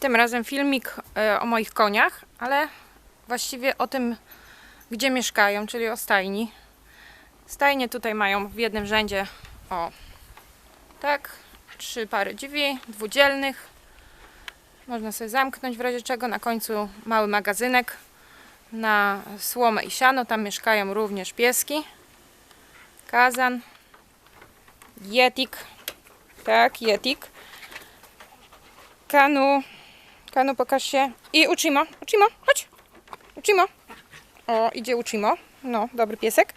Tym razem filmik e, o moich koniach, ale właściwie o tym, gdzie mieszkają, czyli o stajni. Stajnie tutaj mają w jednym rzędzie o tak, trzy pary drzwi, dwudzielnych. Można sobie zamknąć w razie czego. Na końcu mały magazynek na słomę i siano. Tam mieszkają również pieski. Kazan. Jetik. Tak, jetik. Kanu. Kanu, pokaż się. I Uchimo. Uchimo, chodź. Uchimo. O, idzie Uchimo. No, dobry piesek.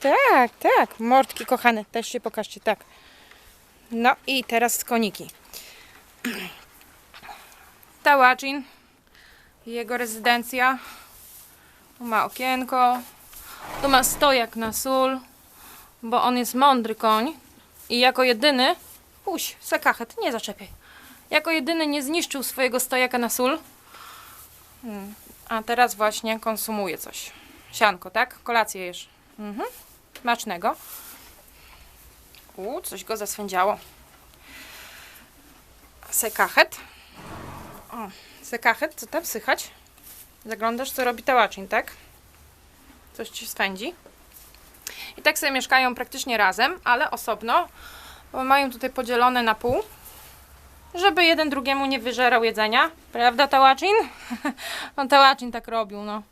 Tak, tak. Mordki kochane. Też się pokażcie, tak. No i teraz koniki. Tałacin. Jego rezydencja. Tu ma okienko. Tu ma stojak na sól. Bo on jest mądry koń. I jako jedyny... Puść, sekachet, nie zaczepiaj. Jako jedyny nie zniszczył swojego stojaka na sól. Hmm. A teraz właśnie konsumuje coś. Sianko, tak? Kolację jesz. Mhm. Smacznego. U, coś go zaswędziało. Sekachet. O, sekachet, co tam słychać? Zaglądasz, co robi tałaczyn, tak? Coś ci swędzi. I tak sobie mieszkają praktycznie razem, ale osobno, bo mają tutaj podzielone na pół, żeby jeden drugiemu nie wyżerał jedzenia. Prawda, tałaczyn? On tałaczyn tak robił, no.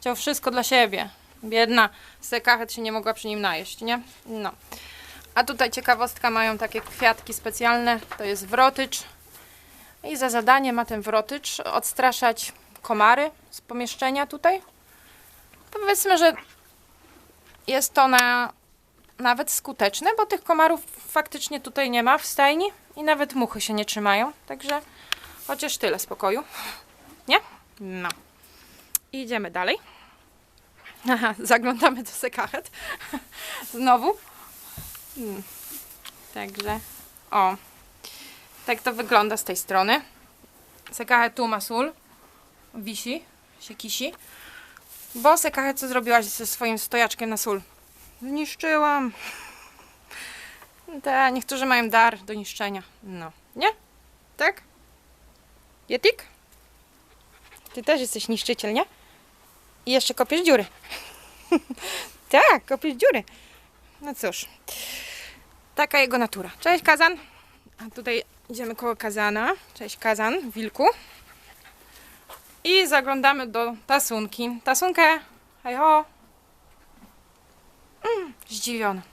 Chciał wszystko dla siebie. Biedna sekachet się nie mogła przy nim najeść, nie? No. A tutaj ciekawostka, mają takie kwiatki specjalne, to jest wrotycz. I za zadanie ma ten wrotycz odstraszać komary z pomieszczenia tutaj. Powiedzmy, że jest to na, nawet skuteczne, bo tych komarów faktycznie tutaj nie ma w stajni i nawet muchy się nie trzymają. Także chociaż tyle spokoju. Nie? No. Idziemy dalej. Aha, zaglądamy do sekachet. Znowu. Hmm. Także, o. Tak to wygląda z tej strony. Sekachet tu ma sól. Wisi, się kisi. Bo sekachet co zrobiłaś ze swoim stojaczkiem na sól? Zniszczyłam. Ta, niektórzy mają dar do niszczenia. No. Nie? Tak? Jetik? Ty też jesteś niszczyciel, nie? I jeszcze kopiesz dziury. tak, kopiesz dziury. No cóż. Taka jego natura. Cześć Kazan. A tutaj idziemy koło Kazana. Cześć Kazan, wilku. I zaglądamy do Tasunki. Tasunkę, hej ho. Mm.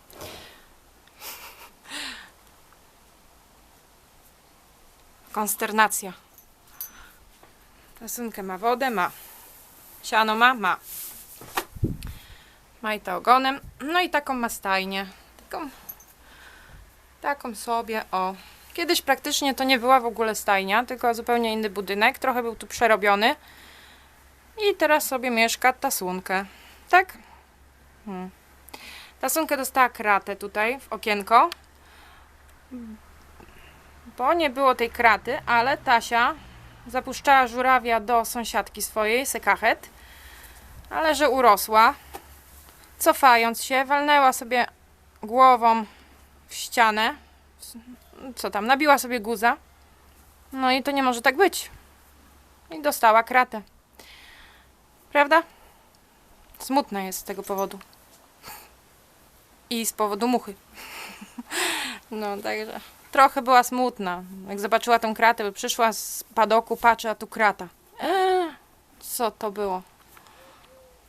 Konsternacja. Tasunkę ma wodę, ma. Siano ma, ma. Ma i to ogonem. No i taką ma stajnię. Taką, taką sobie, o. Kiedyś praktycznie to nie była w ogóle stajnia, tylko zupełnie inny budynek. Trochę był tu przerobiony. I teraz sobie mieszka Tasunkę. Tak? Hmm. Tasunkę dostała kratę tutaj w okienko. Bo nie było tej kraty, ale Tasia zapuszczała żurawia do sąsiadki swojej, sekachet. Ale że urosła, cofając się, walnęła sobie głową w ścianę. Co tam, nabiła sobie guza. No i to nie może tak być. I dostała kratę. Prawda? Smutna jest z tego powodu. I z powodu muchy. No, także trochę była smutna. Jak zobaczyła tą kratę, by przyszła z padoku, patrzy, a tu krata. Eee, co to było?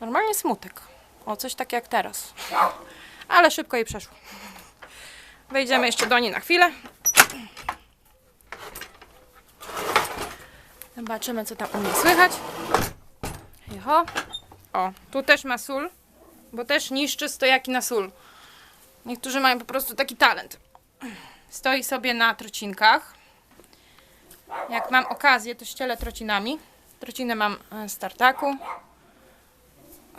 Normalnie smutek. O, coś tak jak teraz. Ale szybko jej przeszło. Wejdziemy jeszcze do niej na chwilę. Zobaczymy, co tam u mnie słychać. Joho. O, tu też ma sól, bo też niszczy stojaki na sól. Niektórzy mają po prostu taki talent. Stoi sobie na trocinkach. Jak mam okazję, to ścielę trocinami. Trocinę mam e, z tartaku.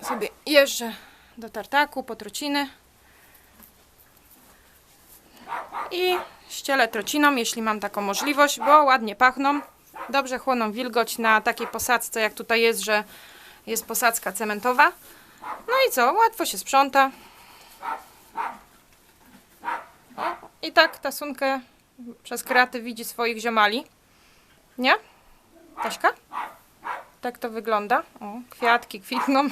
Sobie jeżdżę do tartaku po trociny. I ścielę trociną, jeśli mam taką możliwość, bo ładnie pachną. Dobrze chłoną wilgoć na takiej posadzce, jak tutaj jest, że jest posadzka cementowa. No i co? Łatwo się sprząta. O, I tak tasunkę przez kraty widzi swoich ziomali. Nie? Taśka? Tak to wygląda. O, kwiatki kwitną.